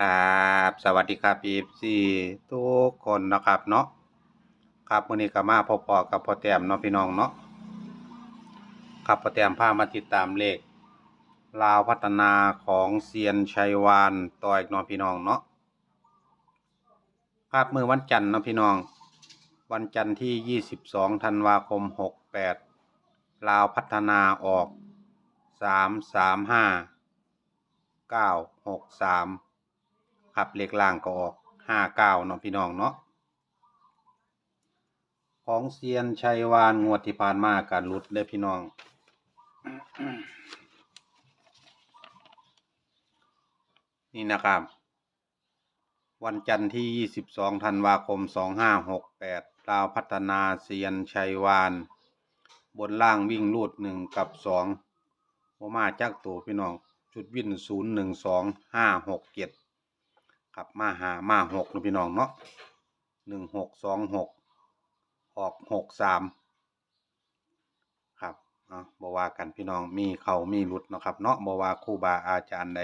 ครับสวัสดีครับ FC ทุกคนนะครับเนาะครับวันนี้ก็มาพบปอกับพ่อแต้มเนาะพี่น้องเนาะครับพ่อแต้มพามาติดตามเลขลาวพัฒนาของเซียนชัยวานต่ออีกเนาะพี่น้องเนาะครับมือวันจันทร์เนาะพี่น้อง วันจันทร์ที่ 22ธันวาคม 68 ลาวพัฒนาออก 335 963 ครับเลขล่างก็ออกห้าเก้าเนาะพี่น้องเนาะของเซียนชัยวานงวดที่ผ่านมาการลุดเลยพี่น้องนี่นะครับ วันจันทร์ที่ 22 ธันวาคม 2568ลาวพัฒนาเซียนชัยวาน บนล่างวิ่งลูด 1 กับ2โมมาจักตัวพี่น้อง ชุดวิ่น 0 1 2 5 6 7 ครับมาหามาหกนะพี่น้องเนาะหนึ่งหกสองหกออกหกสามครับอะบว่ากันพี่น้องมีเขามีหลุดนะครับ เนาะบว่าครูบาอาจารย์ใด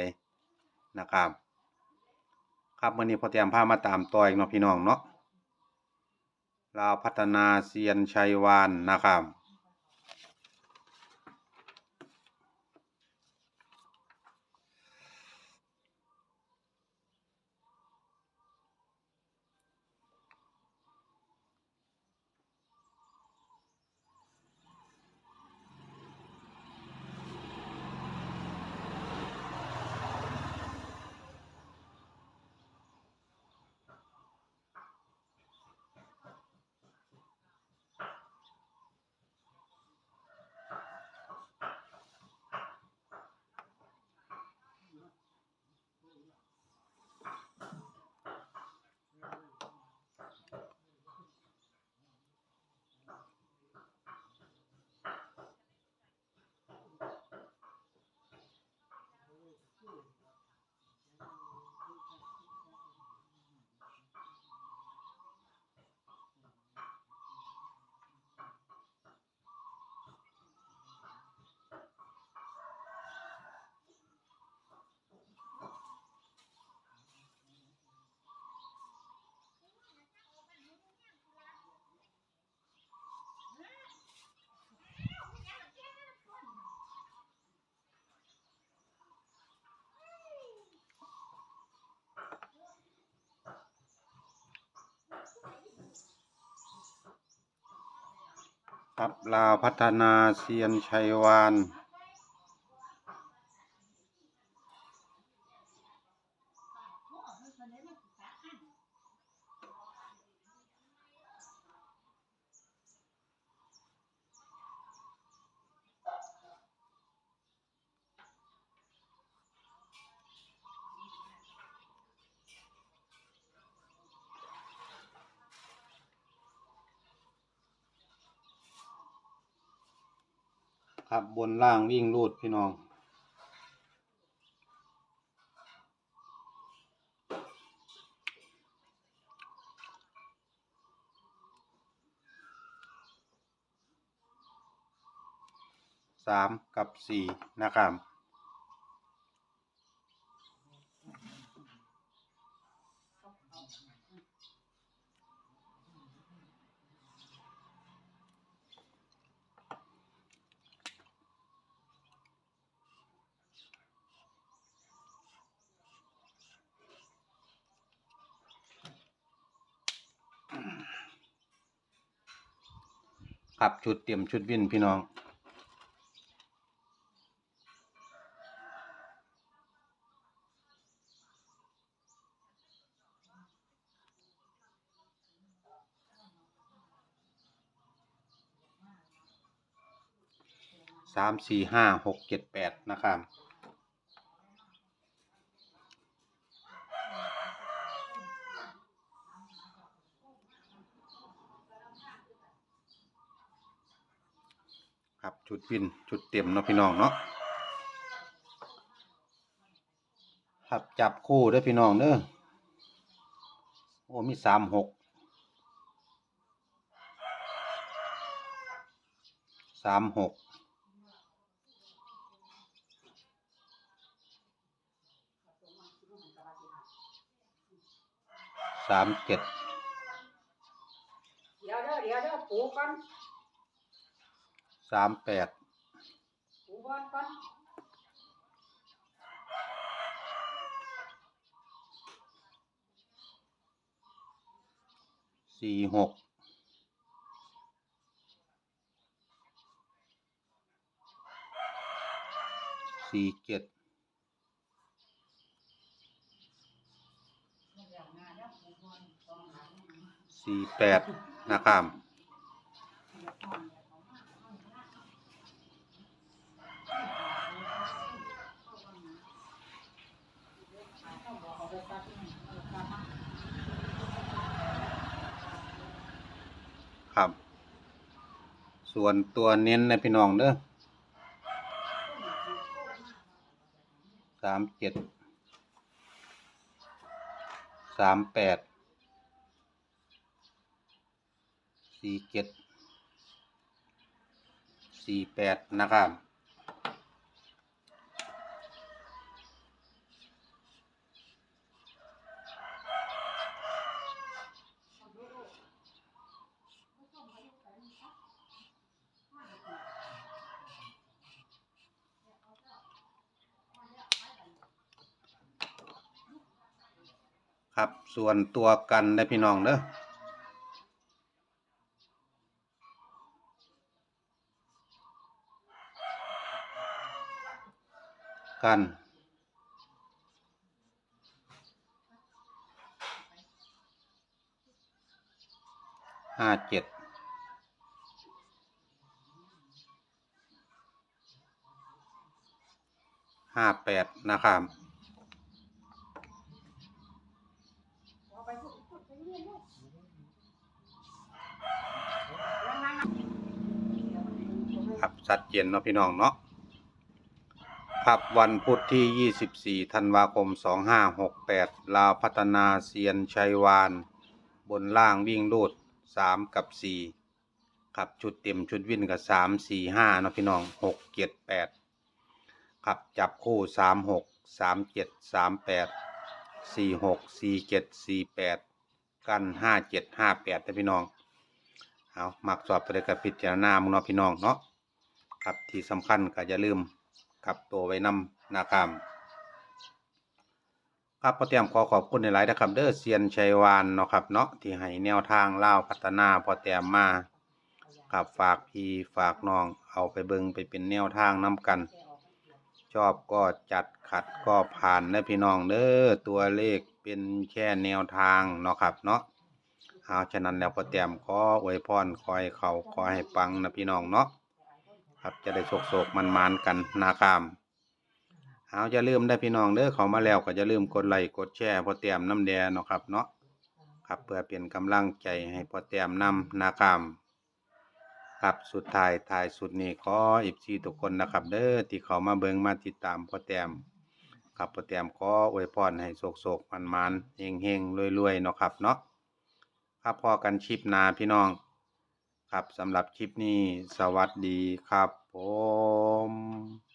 นะครับ ครับวันนี้พอเตรียมพามาตามต่ออีกเนาะพี่น้องเนาะลาวพัฒนาเซียนชัยวานนะครับ ครับลาวพัฒนาเซียนชัยวาน ครับบนล่างวิ่งรูดพี่น้องสามกับสี่นะครับ ขับชุดเตรียมชุดวินพี่น้อง สามสี่ห้าหกเจ็ดแปดนะครับ ครับชุดวินชุดเต็มเนาะพี่น้องเนาะครับจับคู่ด้อพี่น้องเด้อโอ้มีสามหกสามหกสามเจ็ดเดี๋ยวเด้อเดี๋ยวเด้อปูก่อน สามแปดสี่หกสี่เจ็ดสี่แปดนะครับ ครับ ส่วนตัวเน้นนะพี่น้องเด้อสามเจ็ดสามแปดสี่เจ็ดสี่แปดนะครับ ครับ ส่วนตัวกันได้พี่น้องเด้อกันห้าเจ็ดห้าแปดนะครับ เอาไปพูดพูดไปเรื่อยลูก ครับชัดเจนเนาะพี่น้องเนาะครับวันพุธที่ 24 ธันวาคม 2568 ลาวพัฒนาเซียนชัยวาน บนล่างวิ่งรูด 3 กับ 4 ครับชุดเต็มชุดวิ่นกับ 3 4 5เนาะพี่น้อง 6 7 8 ครับจับคู่ 3 6 3 7 3 8 4 6 4 7 4 8 กัน 5 7 5 8นะพี่น้อง เอามักสอบไปเลยกับพิจารณามึงเนาะพี่น้องเนาะครับที่สำคัญก็อย่าลืมกลับตัวไว้นำนะครับครับพอเตรียมขอขอบคุณในหลายนะครับเด้อเซียนชัยวานเนาะครับเนาะที่ให้แนวทางเล่าพัฒนาพอเตรียมมาครับฝากพี่ฝากน้องเอาไปเบิงไปเป็นแนวทางนํกัน ชอบก็จัดขัดก็ผ่านนะพี่น้องเด้อตัวเลขเป็นแค่แนวทางเนาะครับเนาะ เอาฉะนั้นแล้วพอเตรียมขออวยพรขอให้เขาขอให้ปังนะพี่น้องเนาะครับจะได้โศกโศกมันมานกันนะครับเอาอย่าลืมได้พี่น้องเด้อเขามาแล้วก็อย่าลืมกดไลค์กดแชร์พอเตรียมน้ำแดงเนาะครับเนาะครับเพื่อเป็นกำลังใจให้พอเตรียมนำนะครับครับสุดท้ายท้ายสุดนี้ขออิบซีทุกคนนะครับ เด้อที่เขามาเบิงมาติดตามพอเตรียมครับพอเตรียมขออวยพรให้โศกโศกมันมานเฮงเฮงๆรวยๆเนาะครับเนาะ ครับพอกันชิปนาพี่น้อง ครับสำหรับคลิปนี้สวัสดีครับผม